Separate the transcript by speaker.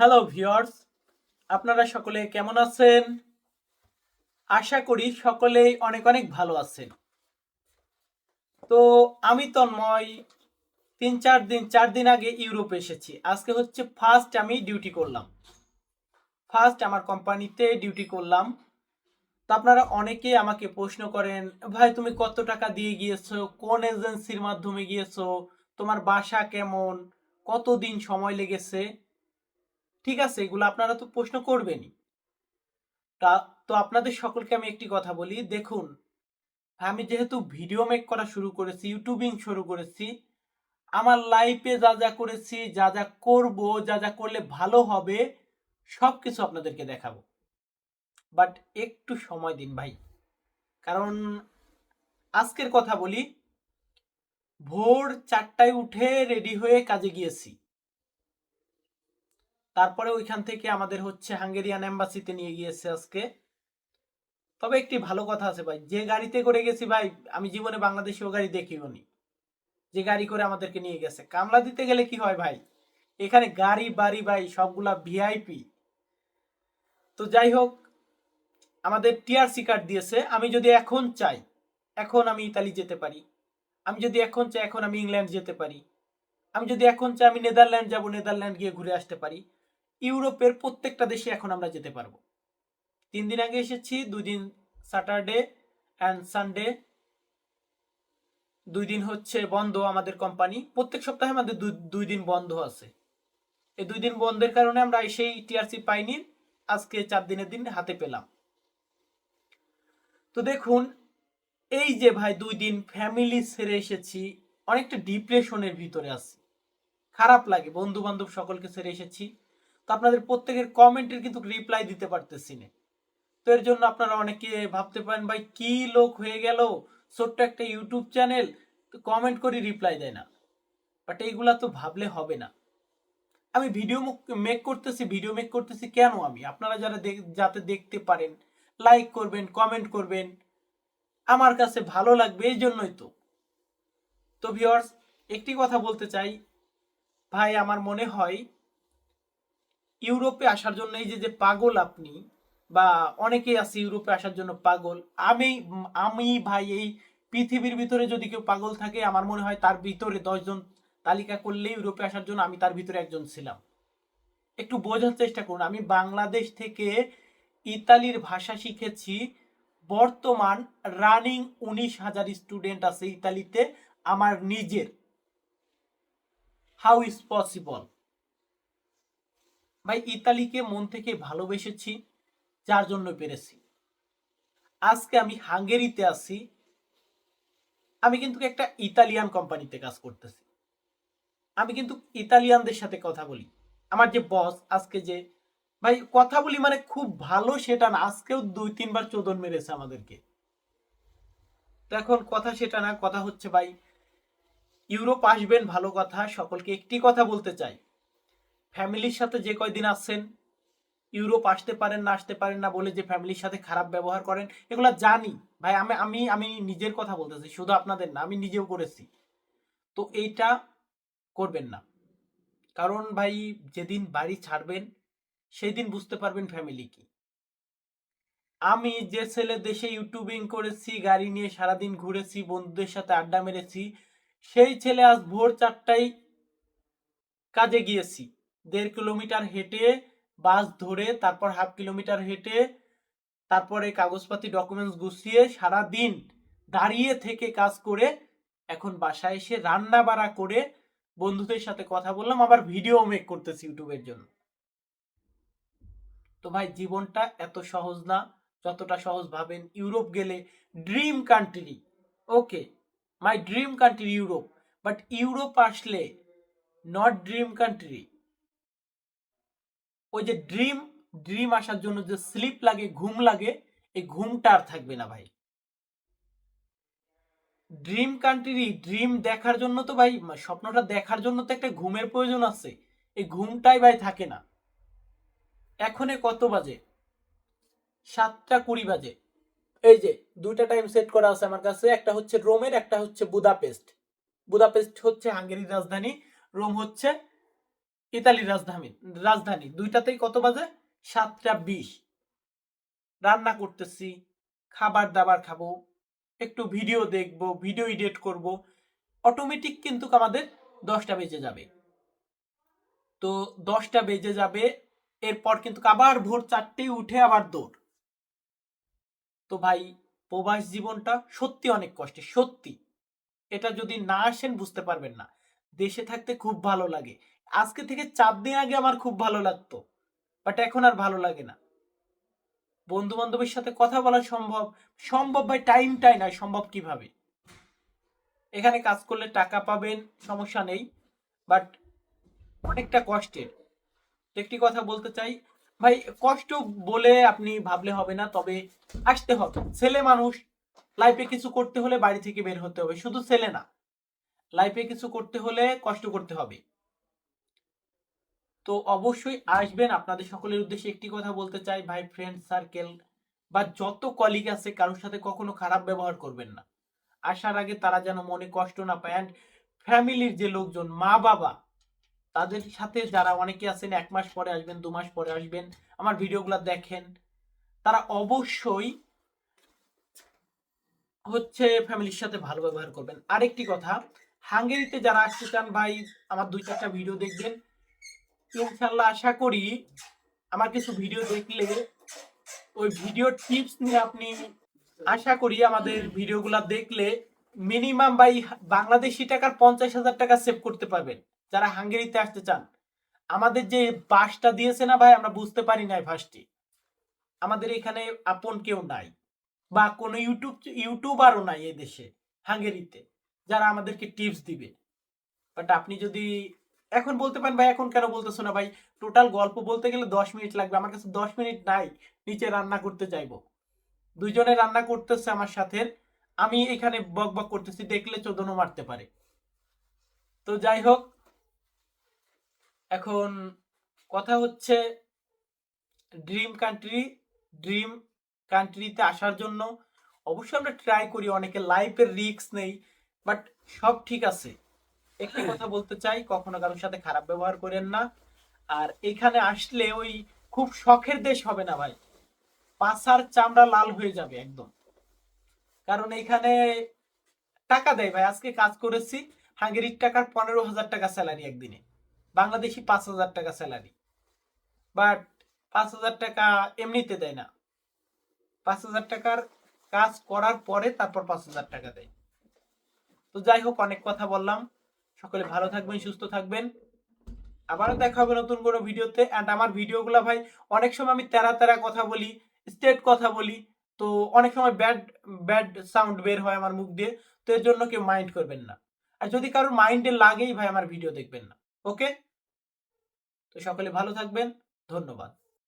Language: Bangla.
Speaker 1: হ্যালো ভিউয়ার্স আপনারা সকলে কেমন আছেন? আশা করি সকলেই অনেক অনেক ভালো আছেন। তো আমি তন্ময়, তিন চার দিন চার দিন আগে ইউরোপে এসেছি। আজকে হচ্ছে ফার্স্ট আমি ডিউটি করলাম। ফার্স্ট আমার কোম্পানিতে ডিউটি করলাম। তো আপনারা অনেকেই আমাকে প্রশ্ন করেন, ভাই, তুমি কত টাকা দিয়ে গিয়েছো? কোন এজেন্সির মাধ্যমে গিয়েছো? তোমার বাসা কেমন? কতদিন সময় লেগেছে? ঠিক আছে, এগুলো আপনারা তো প্রশ্ন করবেনই। তা, তো আপনাদের সকলকে আমি একটি কথা বলি, দেখুন, আমি যেহেতু ভিডিও মেক করা শুরু করেছি, ইউটিউবিং শুরু করেছি, আমার লাইফে যা যা করেছি, যা যা করব, যা যা করলে ভালো হবে সব কিছু আপনাদেরকে দেখাবো। বাট একটু সময় দিন ভাই, কারণ আজকের কথা বলি, ভোর চারটায় উঠে রেডি হয়ে কাজে গিয়েছি। তারপরে ওইখান থেকে আমাদের হচ্ছে হাঙ্গেরিয়ান এম্বাসিতে নিয়ে গিয়েছে আজকে। তবে একটি ভালো কথা আছে ভাই, যে গাড়িতে করে গেছি ভাই, আমি জীবনে বাংলাদেশে ও গাড়ি দেখিও নি। যে গাড়ি করে আমাদেরকে নিয়ে গেছে। কামলা দিতে গেলে কি হয় ভাই? এখানে গাড়ি, বাড়ি ভাই, সবগুলা ভিআইপি তো যাই হোক, আমাদের টিআরসি কার্ড দিয়েছে। আমি যদি এখন চাই, এখন আমি ইতালি যেতে পারি। আমি যদি এখন চাই, এখন আমি ইংল্যান্ড যেতে পারি। আমি যদি এখন চাই, আমি নেদারল্যান্ড যাব, নেদারল্যান্ড গিয়ে ঘুরে আসতে পারি। ইউরোপের প্রত্যেকটা দেশে এখন আমরা যেতে পারব। তিন দিন আগে এসেছি, দুই দিন স্যাটারডে অ্যান্ড সানডে দুই দিন হচ্ছে বন্ধ আমাদের কোম্পানি প্রত্যেক সপ্তাহে আমাদের দুই- দিন বন্ধ আছে। এই দুই দিন বন্ধের কারণে আমরা সেই টিআরসি পাইনি। আজকে চার দিনের দিন হাতে পেলাম। তো দেখুন, এই যে ভাই দুই দিন ফ্যামিলি ছেড়ে এসেছি, অনেকটা ডিপ্রেশনের ভিতরে আছি। খারাপ লাগে বন্ধু বান্ধব সকলকে ছেড়ে এসেছি। তো আপনাদের প্রত্যেকের কমেন্টের কিন্তু রিপ্লাই দিতে পারতেছি না। তো এর জন্য আপনারা অনেকে ভাবতে পারেন, ভাই, কি লোক হয়ে গেল? ছোট্ট একটা ইউটিউব চ্যানেল তো কমেন্ট করে রিপ্লাই দেয় না। বাট এইগুলা তো ভাবলে হবে না। আমি ভিডিও মেক করতেছি ভিডিও মেক করতেছি কেন আমি? আপনারা যারা যাতে দেখতে পারেন লাইক করবেন কমেন্ট করবেন, আমার কাছে ভালো লাগবে এই জন্যই তো। তো ভিওর্স একটি কথা বলতে চাই। ভাই, আমার মনে হয় ইউরোপে আসার জন্য, এই যে যে পাগল আপনি, বা অনেকেই আছে ইউরোপে আসার জন্য পাগল, আমি আমি ভাই, এই পৃথিবীর ভিতরে যদি কেউ পাগল থাকে, আমার মনে হয় তার ভিতরে দশজন তালিকা করলে ইউরোপে আসার জন্য আমি তার ভিতরে একজন ছিলাম। একটু বোঝার চেষ্টা করুন, আমি বাংলাদেশ থেকে ইতালির ভাষা শিখেছি, বর্তমান রানিং উনিশ হাজার স্টুডেন্ট আছে ইতালিতে, আমার নিজের। হাউ ইজ পসিবল ভাই, ইতালিকে মন থেকে ভালোবেসেছি, যার জন্য পেরেছি। আজকে আমি হাঙ্গেরিতে আছি, আমি কিন্তু একটা ইতালিয়ান কোম্পানিতে কাজ করতেছি। আমি কিন্তু ইতালিয়ানদের সাথে কথা বলি। আমার যে বস আজকে যে, ভাই, কথা বলি মানে খুব ভালো সেটা না, আজকেও দুই, তিনবার চোদন মেরেছে আমাদেরকে। তো এখন কথা সেটা না, কথা হচ্ছে ভাই, ইউরোপ আসবেন, ভালো কথা, সকলকে একটি কথা বলতে চাই। ফ্যামিলির সাথে যে কয়দিন আসছেন, ইউরোপ আসতে পারেন না আসতে পারেন না বলে যে ফ্যামিলির সাথে খারাপ ব্যবহার করেন, এগুলো জানি। ভাই, আমি আমি আমি নিজের কথা বলতেছি, শুধু আপনাদের না, আমি নিজেও করেছি। তো এইটা করবেন না। কারণ ভাই, যেদিন বাড়ি ছাড়বেন সেই দিন বুঝতে পারবেন ফ্যামিলি কি। আমি যে ছেলে দেশে ইউটিউবিং করেছি, গাড়ি নিয়ে সারাদিন ঘুরেছি, বন্ধুদের সাথে আড্ডা মেরেছি, সেই ছেলে আজ ভোর চারটায় কাজে গিয়েছি। দেড় কিলোমিটার হেঁটে বাস ধরে, তারপর হাফ কিলোমিটার হেঁটে, তারপরে কাগজপাতি ডকুমেন্টস গুছিয়ে সারা দিন দাঁড়িয়ে থেকে কাজ করে এখন বাসায় এসে রান্না বাড়া করে বন্ধুদের সাথে কথা বললাম, আবার ভিডিও মেক করতেছি ইউটিউবের জন্য। তো ভাই, জীবনটা এত সহজ না, যতটা সহজ ভাবেন। ইউরোপ গেলে dream country okay my dream country Europe but Europe আসলে নট ড্রিম কান্ট্রি ওই যে ড্রিম ড্রিম আসার জন্য যে স্লিপ লাগে, ঘুম লাগে, এই ঘুমটা আর থাকবে না ভাই। ড্রিম কান্ট্রি ড্রিম দেখার জন্য তো ভাই স্বপ্নটা দেখার জন্য তো একটা ঘুমের প্রয়োজন আছে। এই ঘুমটাই ভাই থাকে না। এখনে কত বাজে? সাতটা কুড়ি বাজে। এই যে দুইটা টাইম সেট করা আছে আমার কাছে, একটা হচ্ছে রোমের, একটা হচ্ছে বুদাপেস্ট। বুদাপেস্ট হচ্ছে হাঙ্গেরির রাজধানী, রোম হচ্ছে ইতালির রাজধানী রাজধানী। দুইটাতেই কত বাজে? সাতটা বিশ। রান্না করতেছি, খাবার দাবার খাব, একটু ভিডিও দেখব, ভিডিও এডিট করব। অটোমেটিক কিন্তু আমাদের দশটা বেজে যাবে। তো দশটা বেজে যাবে, এরপর কিন্তু আবার ভোর চারটেই উঠে আবার দৌড়। তো ভাই, প্রবাস জীবনটা সত্যি অনেক কষ্টে সত্যি। এটা যদি না আসেন বুঝতে পারবেন না। দেশে থাকতে খুব ভালো লাগে। আজকে থেকে চার দিন আগে আমার খুব ভালো লাগতো বাট এখন আর ভালো লাগে না। বন্ধু বান্ধবের সাথে কথা বলা সম্ভব সম্ভব ভাই টাইমটাই নাই সম্ভব কীভাবে? এখানে কাজ করলে টাকা পাবেন, সমস্যা নেই বাট অনেকটা কষ্টের। একটি কথা বলতে চাই, ভাই, কষ্ট বলে আপনি ভাবলে হবে না, তবে আসতে হবে। ছেলে মানুষ লাইফে কিছু করতে হলে বাড়ি থেকে বের হতে হবে, শুধু ছেলে না। লাইফে কিছু করতে হলে কষ্ট করতে হবে। তো অবশ্যই আসবেন। আপনাদের সকলের উদ্দেশ্যে একটি কথা বলতে চাই, ভাই ফ্রেন্ড সার্কেল বা যত কলিগ আছে, কারোর সাথে কখনো খারাপ ব্যবহার করবেন না। আসার আগে তারা যেন মনে কষ্ট না পায় অ্যান্ড ফ্যামিলির যে লোকজন, মা, বাবা, তাদের সাথে যারা অনেকে আছেন, এক মাস পরে আসবেন, দু মাস পরে আসবেন, আমার ভিডিওগুলো দেখেন, তারা অবশ্যই হচ্ছে ফ্যামিলির সাথে ভালো ব্যবহার করবেন। আরেকটি কথা, হাঙ্গেরিতে যারা আসতে চান, ভাই, আমার দুই চারটা ভিডিও দেখবেন। ইনশাল্লাহ আশা করি আমার কিছু ভিডিও দেখলে ওই ভিডিও টিপস নিয়ে আপনি আশা করি আমাদের ভিডিওগুলো দেখলে মিনিমাম বাই বাংলাদেশি টাকার পঞ্চাশ হাজার টাকা সেভ করতে পারবেন, যারা হাঙ্গেরিতে আসতে চান। আমাদের যে বাসটা দিয়েছে না ভাই, আমরা বুঝতে পারি নাই বাসটি। আমাদের এখানে আপন কেউ নাই, বা কোনো ইউটিউব ইউটিউবারও নাই এই দেশে, হাঙ্গেরিতে, যারা আমাদেরকে টিপস দিবে। বাট আপনি যদি এখন বলতে পারেন ভাই, এখন কেন বলতেছো না ভাই? টোটাল গল্প বলতে গেলে দশ মিনিট লাগবে। আমার কাছে দশ মিনিট নাই, নিচে রান্না করতে চাইব। দুইজনে রান্না করতেছে আমার সাথে। আমি এখানে বক বক করতেছি, দেখলে চোদনও মারতে পারে। তো যাই হোক, এখন কথা হচ্ছে ড্রিম কান্ট্রি ড্রিম কান্ট্রিতে আসার জন্য। অবশ্যই আমরা ট্রাই করি, অনেকে লাইফের রিস্ক নেই বাট সব ঠিক আছে। একটি কথা বলতে চাই, কখনো কারোর সাথে খারাপ ব্যবহার করেন না। আর এখানে আসলে ওই খুব শখের দেশ হবে না ভাই। পাছার চামড়া লাল হয়ে যাবে একদম। কারণ এখানে টাকা দেয় ভাই, আজকে কাজ করেছি, হাঙ্গেরির টাকার পনেরো হাজার টাকা স্যালারি একদিনে। বাংলাদেশি পাঁচ হাজার টাকা স্যালারি। বাট পাঁচ হাজার টাকা এমনিতে দেয় না। পাঁচ হাজার টাকার কাজ করার পরে তারপর পাঁচ হাজার টাকা দেয়। তো যাই হোক, অনেক কথা বললাম। সকলে ভালো থাকবেন, সুস্থ থাকবেন। আবারও দেখা হবে নতুন কোনো ভিডিওতে। অ্যান্ড আমার ভিডিওগুলো ভাই, অনেক সময় আমি তেরা তেরা কথা বলি স্টেট কথা বলি, তো অনেক সময় ব্যাড ব্যাড সাউন্ড বের হয় আমার মুখ দিয়ে, তো এর জন্য কেউ মাইন্ড করবেন না। আর যদি কারোর মাইন্ডে লাগেই ভাই, আমার ভিডিও দেখবেন না। ওকে তো সকলে ভালো থাকবেন। ধন্যবাদ।